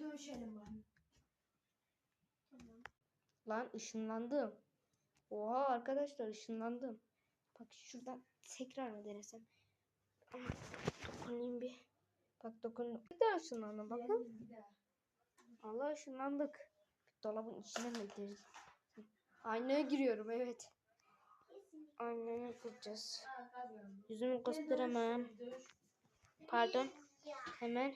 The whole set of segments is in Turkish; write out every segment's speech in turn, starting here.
dövüşelim bakayım. Tamam. Lan ışınlandım. Oha arkadaşlar ışınlandım. Bak şuradan tekrar mı denesem? Ama dokunayım bir. Bak dokundum. Bir daha ışınlandım bakın. Allah ışınlandık. Dolabın içine mi gireriz? Aynaya giriyorum evet. Aynaya gireceğiz. Yüzümü gösteremem. Pardon. Hemen.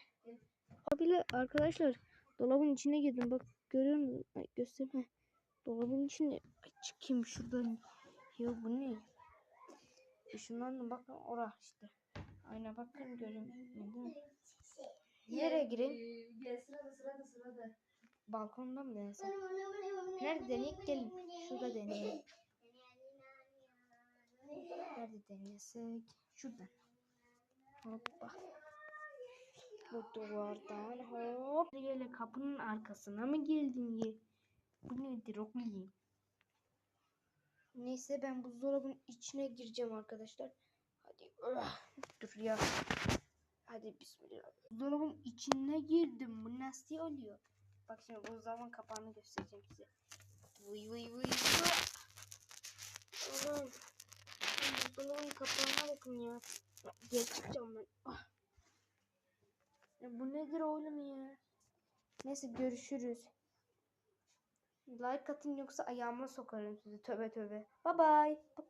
Bile arkadaşlar dolabın içine girdim. Bak görüyor musun? Ay, gösterme. Dolabın içinde. Ay, çıkayım şuradan. Yok bu ne? Işınlandım bakın ora işte. Aynen bakın görün. Sırada sırada. Balkondan mı denesem? Nerede deneyek? Gelin. Şurada deneyelim. Nerede denesek? Şuradan. Hoppa. Bu duvardan hop. Böyle kapının arkasına mı geldin ye? Bu nedir oğlum? Neyse ben buzdolabının içine gireceğim arkadaşlar. Hadi. Öh, Dur ya. Hadi bismillah. Buzdolabının içine girdim. Bu nasıl oluyor? Bak şimdi buzdolabının kapağını göstereceğim size. Vıy vıy vıy. Oğlum. Buzdolabının kapağına bakın ya. Geri ben. Ah. Bu nedir oğlum ya? Neyse görüşürüz. Like atın yoksa ayağıma sokarım sizi. Töbe töbe. Bye bye.